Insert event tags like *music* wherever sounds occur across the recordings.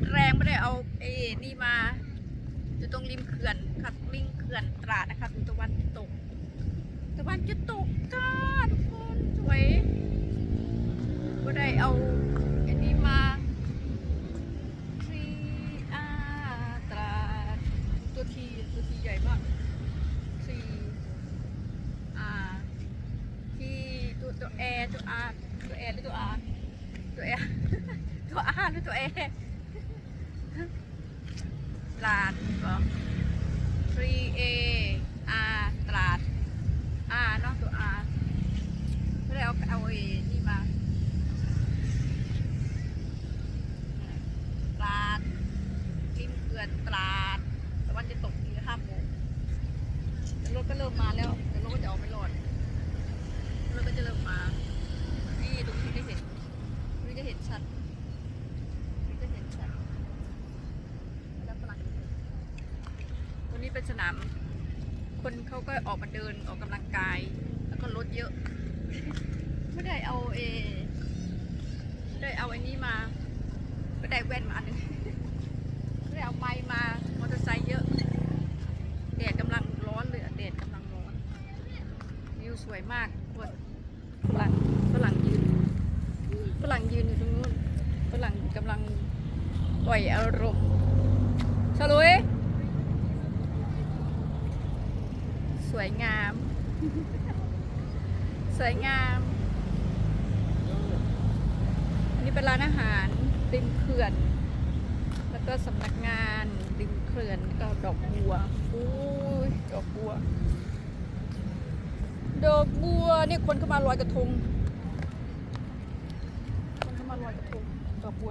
ถแรงไม่ได้เอาเอ้นี่มา อยู่ตรงริมเขื่อนค่ะริมเขื่อนตราดนะคะดูตะวันตก ตะวันจะตกจ้าทุกคนสวยไม่ได้เอาอันนี้มาทรีอาตราดตัวทีตัวทีใหญ่มากทรีอาทีตัวตัวแอตัวอาตัวแอหรือตัวอาตัวแอตัวอาหรือตัวแอ ตราดเหรอ 3A R ตราด R เนาะตัว R ไม่ได้เอาเอาไอ้นี่มาตราดริมเขื่อนตราดแต่วันจะตกทีห้าโมงแต่รถก็เริ่มมาแล้วแต่รถก็จะออกไม่รอดรถก็จะเริ่มมา นี่ตรงนี้ได้เห็นตรงนี้จะเห็นชัดตรงนี้จะเห็นชัดแล้วฝรั่งตรงนี้เป็น สนาม คนเขาก็ออกมาเดินออกกำลังกาย แล้วก็รถเยอะ ไม่ได้เอาเอไม่ได้เอาไอ้นี้มาไม่ได้แว่นมาอันหนึงไม่ได้เอาไม้มามอเตอร์ไซค์เยอะแดดกำลังร้อนเลยแดดกำลังร้อนวิวสวยมากคนฝรั่งฝรั่งยืนฝรั่งยืนอยู่ตรงนู้นฝรั่งกำลังปล่อยอารมณ์ฉลุย ส วยงาม สวยงาม อันนี้เป็นร้านอาหารริมเขื่อน แล้วก็สำนักงานริมเขื่อนก็ดอกบัวอุ้ยดอกบัว ดอกบัวนี่คนเข้ามาลอยกระทง คนเข้ามาลอยกระทงดอกบัว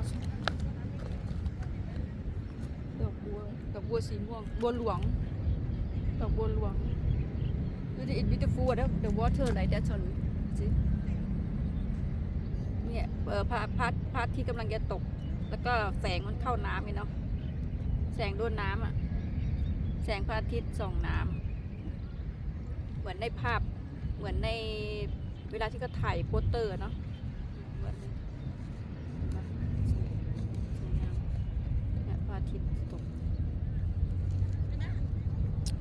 ดอกบัวดอกบัวสีม่วงบัวหลวงดอกบัวหลวง Look at it beautiful the the water like that only. see เนี่ยเออพระพระพระอาที่กำลังจะตก แล้วก็แสงมันเข้าน้ำไงเนาะ แสงโดนน้ำอะ แสงพระอาทิตย์ส่องน้ำ เหมือนในภาพ เหมือนในเวลาที่เขาถ่ายโปสเตอร์เนาะเหมือนสวยงามเนี่ยพระอาทิตย์ตก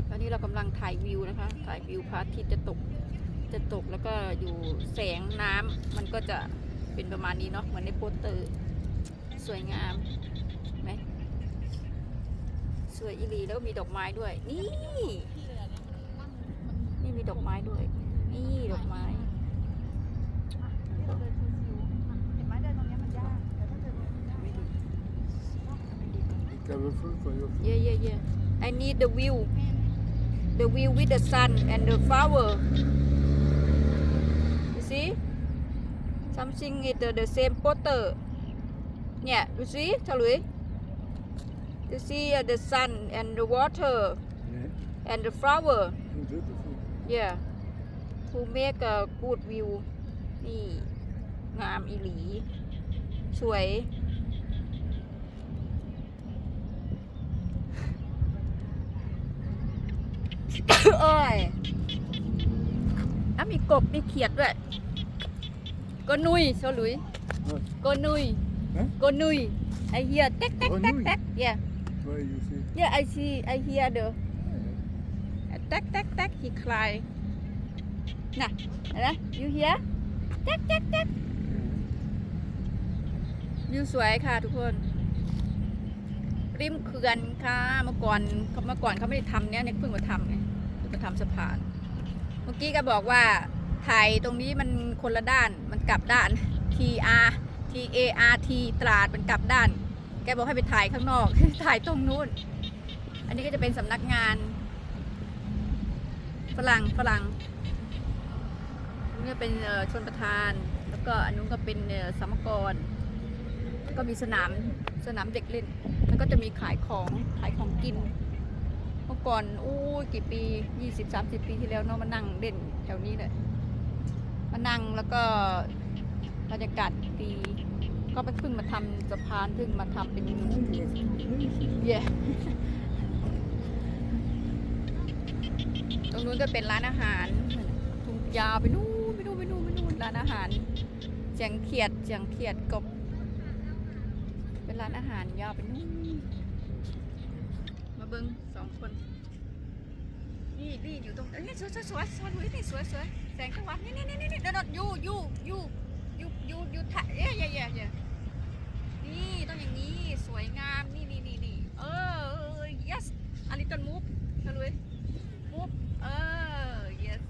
ตอ นนี้เรากำลังถ่ายวิวนะคะ ถ่ายวิวพระอาทิตย์จะตก จะตกแล้วก็อยู่แสงน้ำมันก็จะเป็นประมาณนี้เนาะ เหมือนในโปสเตอร์ สวยงามเห็นไหมสวยอีหลีแล้วก็มีดอกไม้ด้วย นี่ นี่มีดอกไม้ด้วย นี่ดอกไม้เห็นไหมเดินตรงนี้มันยากแต่ถ้าเดินไม่ดี Be careful for your feet. Yeah, yeah, yeah. I need the view. The view with the sun and the flower. You see? Something is the, the same photo. Yeah, you see, Chalui? You see uh, the sun and the water Yeah. and the flower. Beautiful. Yeah. To make a good view. นี่ งามอีหลี สวย โอ้ยอะมีกบมีเขียดด้วยก็นุยเฉลุย What? ก็นุยฮะก็นุย I hear แต๊กแต๊กแต๊กแต๊ก yeah Where you see? yeah I see I hear the Ah, yeah. แต๊กแต๊กแต๊ก he cry น่ะเห็นไหม you hear แต๊กแต๊กแต๊กวิวสวยค่ะทุกคน ริมเขื่อนค่ะ เมื่อก่อนเขามื่อก่อนเขาไม่ได้ทำเนี้ยเนี่ยเพิ่งมาทำไงเพิ่งมาทำสะพาน เมื่อกี้ก็บอกว่าถ่ายตรงนี้มันคนละด้านมันกลับด้าน T R T A R T ตราดมันกลับด้าน แกบอกให้ไปถ่ายข้างนอก ถ่ายตรงนู้น อันนี้ก็จะเป็นสำนักงานฝรั่งฝรั่งนนี้เป็นเอ่อชนประธาน แล้วก็อันนู้นก็เป็นเอ่อสมกรก็มีสนาม สนามเด็กเล่น แล้วก็จะมีขายของขายของกิน เมื่อก่อนอู้กี่ปียี่สิบสามสิบปีที่แล้วเนาะมานั่งเล่นแถวนี้เลยมานั่งแล้วก็บรรยากาศดีก็ไปพิ่งมาทำสะพานพิ่งมาทำเป็นเย่ตรงนู้นก็เป็นร้านอาหารทุงยาวไปนู่นไปนู่นไปนู่นไปนู่นร้านอาหารเสียงเขียดเสียงเขียดกบ เป็นเป็นร้านอาหารยาวไปนู่นมาเบิ้งสองคน นี่นี่อยู่ตรงเอ้ยสวยสวยสวยสวยนี่สวยสวยแสงจังหวะนี่นี่นี่นี่เดี๋ยวๆยูยูยูยูยูยูถ่ายเอ้ยเย่เย่เย่นี่ต้องอย่างนี้สวยงามนี่นี่นี่นี่เออเออ yes a little move ทะลุย move เออ yes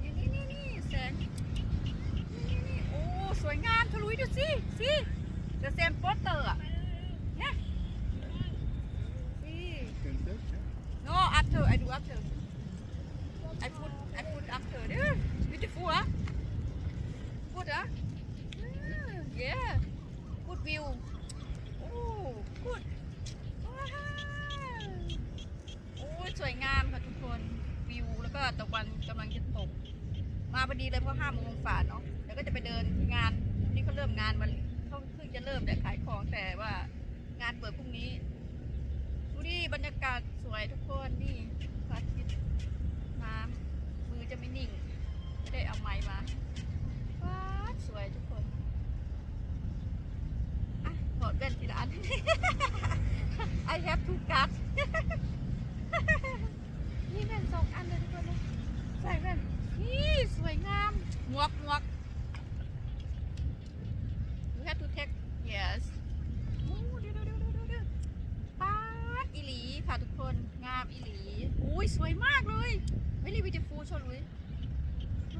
นี่นี่นี่นี่แสงนี่นี่นี่โอ้สวยงามทะลุยดูสิสิ the same poster อะเนี่ยสิ Can touch, huh? No, after I do after. I put I put after. Yeah, beautiful, huh? Good, huh? Yeah, yeah. Good view. Oh, good. โอ้ย สวยงามค่ะทุกคนวิวแล้วก็ตะวันกำลังจะตก มาพอดีเลยเพราะห้าโมงฝ่าเนาะเดี๋ยวก็จะไปเดินที่งานนี่เขาเริ่มงานมันเขาเพิ่งจะเริ่มแต่ขายของแต่ว่างานเปิดพรุ่งนี้ดูดิบรรยากาศสวยทุกคนนี่พระอาทิตย์น้ำมือจะไม่นิ่งไม่ได้เอาไม้มาว้าสวยทุกคนอะถอดแว่นทีละอัน I have two cards นี่แว่นสองอันเลยทุกคนเลยใส่แว่นนี่สวยงามหมวกหมวก You have to take yes โอ้เดี๋ยวเดี๋ยวเดี๋ยวเดี๋ยวเดี๋ยวป๊าดอีหลีค่ะทุกคน งามอีหลีอุ้ยสวยมากเลย very beautiful ชนลุย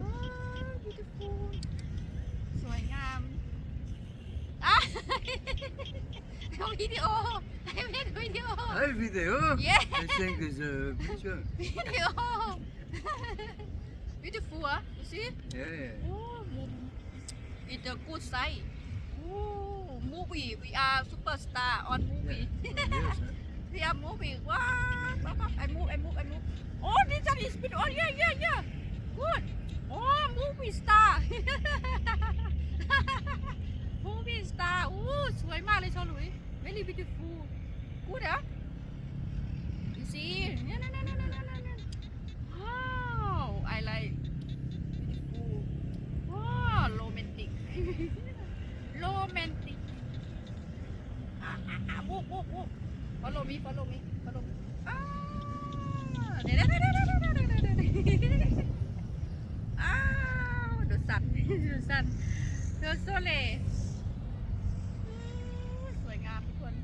ว้าว beautiful สวยงาม เอาวิดีโอให้เล่นวิดีโอ Hey, video. Yeah. I think it's a picture. วิดีโอ beautiful อ่ะดูสิ Yeah, yeah. โอ้มุม it's a good sight โอ้ movie we are superstar on movie yeah. Oh, yes, huh? *laughs* We are moving. What? What? what? I move. I move. I move. Oh, this one is bit. Oh, yeah, yeah, yeah. Good. Oh, movie star. *laughs* movie star. โอ้สวยมากเลยชอลุย Very beautiful. Good อะ You see? เนี่ยเนี่ยเนี่ยเนี่ยเนี่ยเนี่ย Wow. I like beautiful. Wow. Romantic. Romantic. อะอะอะ move move move follow me follow me follow me อ้าวเดี๋ยวเดี๋ยวเดี๋ยวเดี๋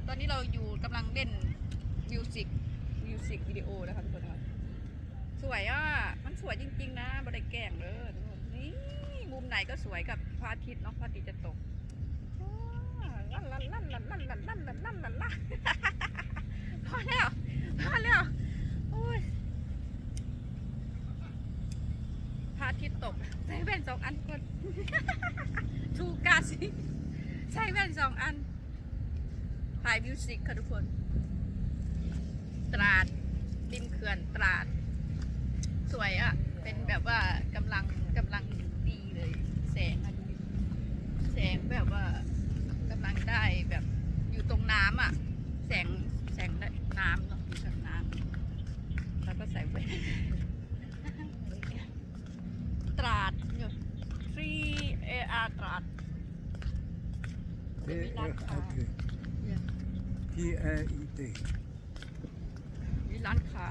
ตอนนี้เราอยู่กำลังเล่นมิวสิกมิวสิกวิดีโอนะคะทุกคนคะสวยอะ มันสวยจริง ๆ นะบริแกงเลยนนี่มุมไหนก็สวยกับพระอาทิตย์เนาะพระอาทิตย์จะตกลั่นลั่นลั่นลั่นลั่นลั่นลั่นลั่นลั่นลั่นลั่นพอแล้วพอแล้วโอ้ยพระอาทิตย์ตกใส่แว่นสองอันก่อนทูกาสิใส่แว่นสองอัน ถ่ายมิวสิกค่ะทุกคน ตราดริมเขื่อนตราด สวยอะ่ะ เป็นแบบว่ากำลังกำลังดีเลย แสงอะดูดิแสงแบบว่ากำลังได้แบบอยู่ตรงน้ำอะ แสงแสงน้ำเนาะอยู่ตรงน้ำแล้วก็ใส่แว่นตราดเนี่ยฟรีเออาตราด T- Maybe like, uh, uh, okay. Yeah. T R E T. มีร้านค้า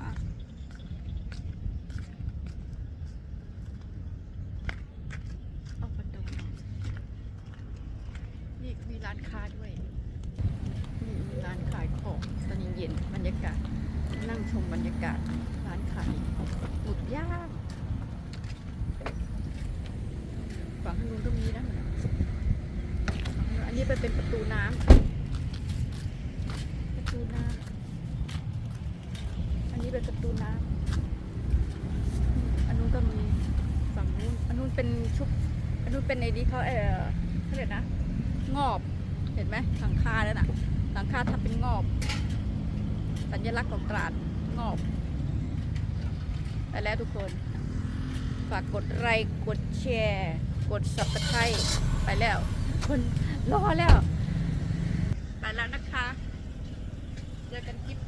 เอาประตูหน่อยนี่มีร้านค้าด้วย นี่มีร้านขายของตอนเย็นๆบรรยากาศ นั่งชมบรรยากาศ ร้านขายหมึกย่างฝั่งทางนู้นก็มีนะอันนี้ไปเป็นประตูน้ำประ ตูน้ำอันนี้เป็นประตูน้ำอันนู้นก็มีฝั่งนู้น อันนู้นเป็นชุบ อันนู้นเป็นไอ้นี่เขาเออเขาเรียกนะ งอบ เห็นไหมหลังคาแล้วน่ะ หลังคาทำเป็นงอบ สัญลักษณ์ของตราดงอบไปแล้วทุกคน ฝากกดไลค์ กดแชร์ กด subscribe ไปแล้ว คนรอแล้ว ไปแล้วนะคะ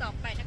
ต่อไปนะคะ